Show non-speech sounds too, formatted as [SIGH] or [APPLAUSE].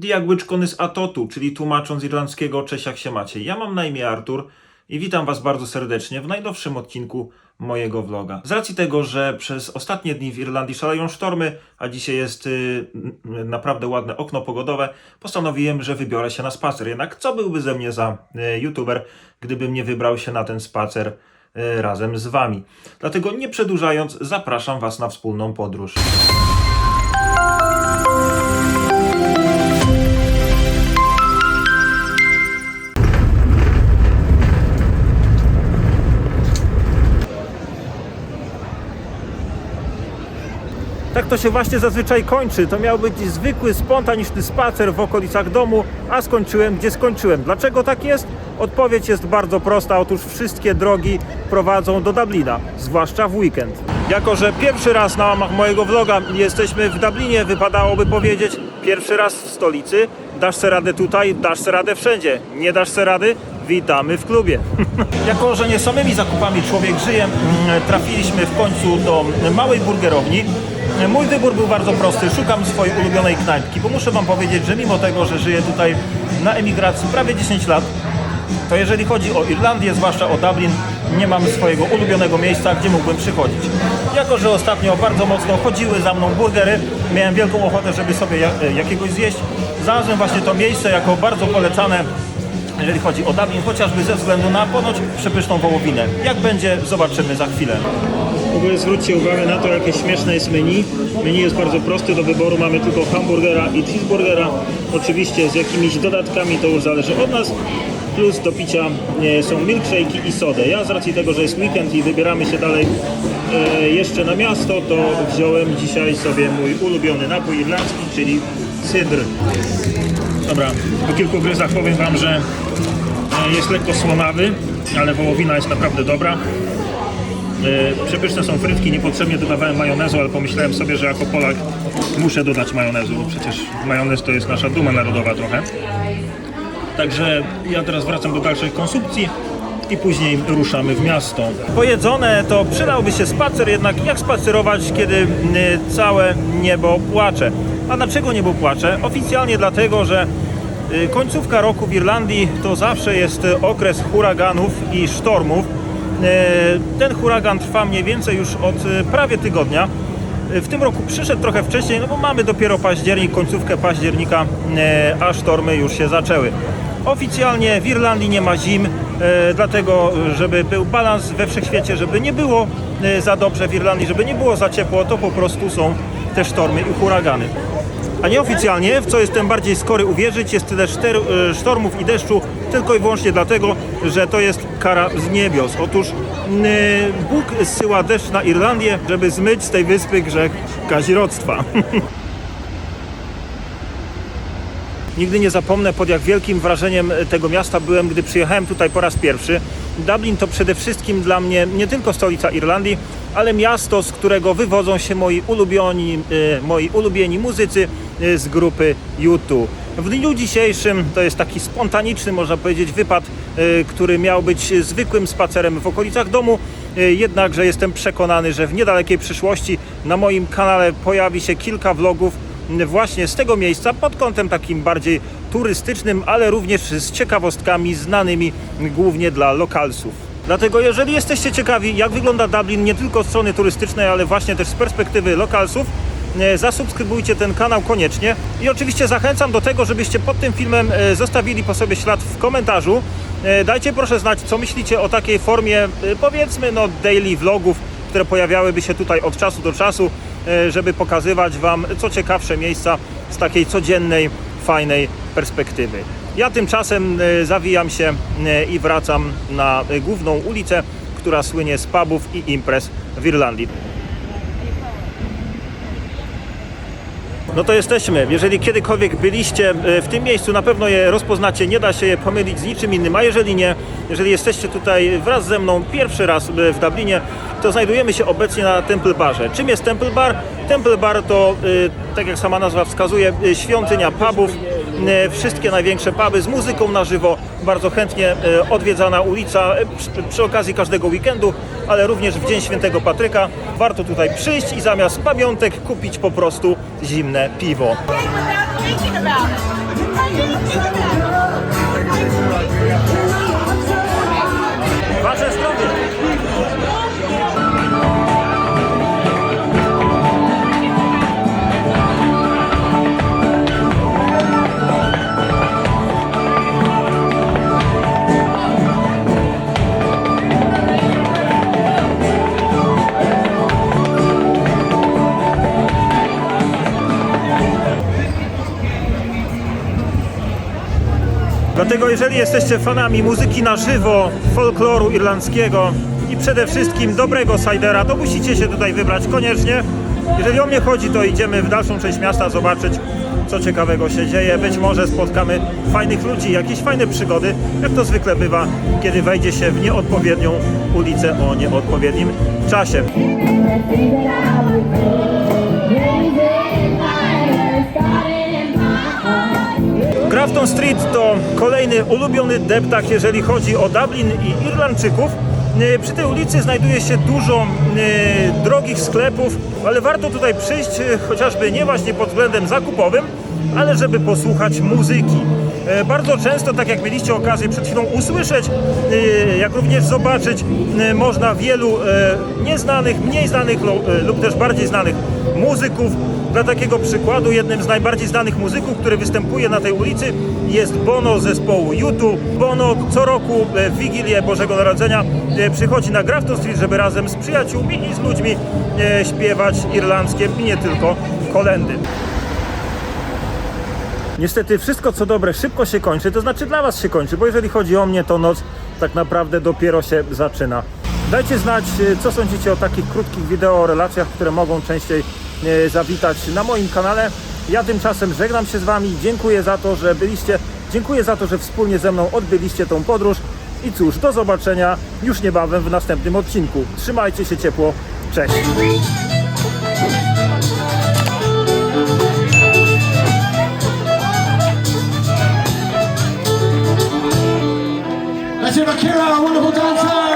Diagłyczkony z Atotu, czyli tłumacząc irlandzkiego Cześć jak się macie. Ja mam na imię Artur i witam Was bardzo serdecznie w najnowszym odcinku mojego vloga. Z racji tego, że przez ostatnie dni w Irlandii szaleją sztormy, a dzisiaj jest y, naprawdę ładne okno pogodowe, postanowiłem, że wybiorę się na spacer. Jednak co byłby ze mnie za y, youtuber, gdybym nie wybrał się na ten spacer y, razem z Wami. Dlatego nie przedłużając, zapraszam Was na wspólną podróż. Tak to się właśnie zazwyczaj kończy. To miał być zwykły, spontaniczny spacer w okolicach domu, a skończyłem gdzie skończyłem. Dlaczego tak jest? Odpowiedź jest bardzo prosta. Otóż wszystkie drogi prowadzą do Dublina, zwłaszcza w weekend. Jako, że pierwszy raz na łamach mojego vloga jesteśmy w Dublinie, wypadałoby powiedzieć pierwszy raz w stolicy. Dasz se radę tutaj, dasz se radę wszędzie. Nie dasz se rady? Witamy w klubie. [LAUGHS] jako, że nie samymi zakupami człowiek żyje, mm, trafiliśmy w końcu do małej burgerowni. Mój wybór był bardzo prosty. Szukam swojej ulubionej knajpki, bo muszę Wam powiedzieć, że mimo tego, że żyję tutaj na emigracji prawie 10 lat, to jeżeli chodzi o Irlandię, zwłaszcza o Dublin, nie mam swojego ulubionego miejsca, gdzie mógłbym przychodzić. Jako, że ostatnio bardzo mocno chodziły za mną burgery, miałem wielką ochotę, żeby sobie ja- jakiegoś zjeść. Znalazłem właśnie to miejsce jako bardzo polecane jeżeli chodzi o Dublin, chociażby ze względu na ponoć przepyszną wołowinę. Jak będzie, zobaczymy za chwilę. W ogóle zwróćcie uwagę na to, jakie śmieszne jest menu. Menu jest bardzo prosty do wyboru. Mamy tylko hamburgera i cheeseburgera. Oczywiście z jakimiś dodatkami to już zależy od nas. Plus do picia e, są milkshake'i i sodę. Ja z racji tego, że jest weekend i wybieramy się dalej e, jeszcze na miasto, to wziąłem dzisiaj sobie mój ulubiony napój irlandzki, czyli cydr. Dobra, po kilku gryzach powiem Wam, że e, jest lekko słonawy, ale wołowina jest naprawdę dobra. E, Przepyszne są frytki, niepotrzebnie dodawałem majonezu, ale pomyślałem sobie, że jako Polak muszę dodać majonezu, bo przecież majonez to jest nasza duma narodowa trochę. Także ja teraz wracam do dalszej konsumpcji i później ruszamy w miasto. Pojedzone to przydałby się spacer, jednak jak spacerować, kiedy y, całe niebo płacze? A dlaczego niebo płacze? Oficjalnie dlatego, że y, końcówka roku w Irlandii to zawsze jest okres huraganów i sztormów. Y, Ten huragan trwa mniej więcej już od y, prawie tygodnia. W tym roku przyszedł trochę wcześniej, no bo mamy dopiero październik, końcówkę października, e, a sztormy już się zaczęły. Oficjalnie w Irlandii nie ma zim, e, dlatego żeby był balans we wszechświecie, żeby nie było e, za dobrze w Irlandii, żeby nie było za ciepło, to po prostu są te sztormy i huragany. A nieoficjalnie, w co jestem bardziej skory uwierzyć, jest tyle szter, e, sztormów i deszczu tylko i wyłącznie dlatego, że to jest kara z niebios. Otóż Bóg zsyła deszcz na Irlandię, żeby zmyć z tej wyspy grzech kazirodztwa. [LAUGHS] Nigdy nie zapomnę, pod jak wielkim wrażeniem tego miasta byłem, gdy przyjechałem tutaj po raz pierwszy. Dublin to przede wszystkim dla mnie nie tylko stolica Irlandii, ale miasto, z którego wywodzą się moi ulubieni, e, moi ulubieni muzycy e, z grupy U2. W dniu dzisiejszym to jest taki spontaniczny, można powiedzieć, wypad, e, który miał być zwykłym spacerem w okolicach domu. Jednakże jestem przekonany, że w niedalekiej przyszłości na moim kanale pojawi się kilka vlogów właśnie z tego miejsca pod kątem takim bardziej turystycznym, ale również z ciekawostkami znanymi głównie dla lokalsów. Dlatego jeżeli jesteście ciekawi jak wygląda Dublin nie tylko od strony turystycznej, ale właśnie też z perspektywy lokalsów, e, zasubskrybujcie ten kanał koniecznie i oczywiście zachęcam do tego, żebyście pod tym filmem e, zostawili po sobie ślad w komentarzu. E, Dajcie proszę znać, co myślicie o takiej formie, powiedzmy, no daily vlogów, które pojawiałyby się tutaj od czasu do czasu, żeby pokazywać Wam co ciekawsze miejsca z takiej codziennej, fajnej perspektywy. Ja tymczasem e, zawijam się e, i wracam na e, główną ulicę, która słynie z pubów i imprez w Irlandii. No to jesteśmy. Jeżeli kiedykolwiek byliście w tym miejscu, na pewno je rozpoznacie, nie da się je pomylić z niczym innym, a jeżeli nie, jeżeli jesteście tutaj wraz ze mną pierwszy raz w Dublinie, to znajdujemy się obecnie na Temple Barze. Czym jest Temple Bar? Temple Bar to, tak jak sama nazwa wskazuje, świątynia pubów, wszystkie największe puby z muzyką na żywo, bardzo chętnie e, odwiedzana ulica e, przy, przy okazji każdego weekendu, ale również w Dzień Świętego Patryka. Warto tutaj przyjść i zamiast pamiątek kupić po prostu zimne piwo. thinking about. Dlatego jeżeli jesteście fanami muzyki na żywo, folkloru irlandzkiego i przede wszystkim dobrego sajdera, to musicie się tutaj wybrać koniecznie. Jeżeli o mnie chodzi, to idziemy w dalszą część miasta zobaczyć, co ciekawego się dzieje. Być może spotkamy fajnych ludzi, jakieś fajne przygody, jak to zwykle bywa, kiedy wejdzie się w nieodpowiednią ulicę o nieodpowiednim czasie. Grafton Street to kolejny ulubiony deptak, jeżeli chodzi o Dublin i Irlandczyków. E, Przy tej ulicy znajduje się dużo e, drogich sklepów, ale warto tutaj przyjść e, chociażby nie właśnie pod względem zakupowym, ale żeby posłuchać muzyki. E, Bardzo często, tak jak mieliście okazję przed chwilą usłyszeć, e, jak również zobaczyć, e, można wielu nieznanych, mniej znanych lub też bardziej znanych muzyków. Dla takiego przykładu, jednym z najbardziej znanych muzyków, który występuje na tej ulicy jest Bono z zespołu U2. Bono co roku w Wigilię Bożego Narodzenia przychodzi na Grafton Street, żeby razem z przyjaciółmi i z ludźmi śpiewać irlandzkie i nie tylko kolendy. Niestety wszystko co dobre szybko się kończy, to znaczy dla Was się kończy, bo jeżeli chodzi o mnie, to noc tak naprawdę dopiero się zaczyna. Dajcie znać, e, co sądzicie o takich krótkich wideo relacjach, które mogą częściej e, zawitać na moim kanale. Ja tymczasem żegnam się z Wami, dziękuję za to, że byliście, dziękuję za to, że wspólnie ze mną odbyliście tą podróż i cóż, do zobaczenia już niebawem w następnym odcinku. Trzymajcie się ciepło, cześć! Let's hear Akira, our wonderful dancer.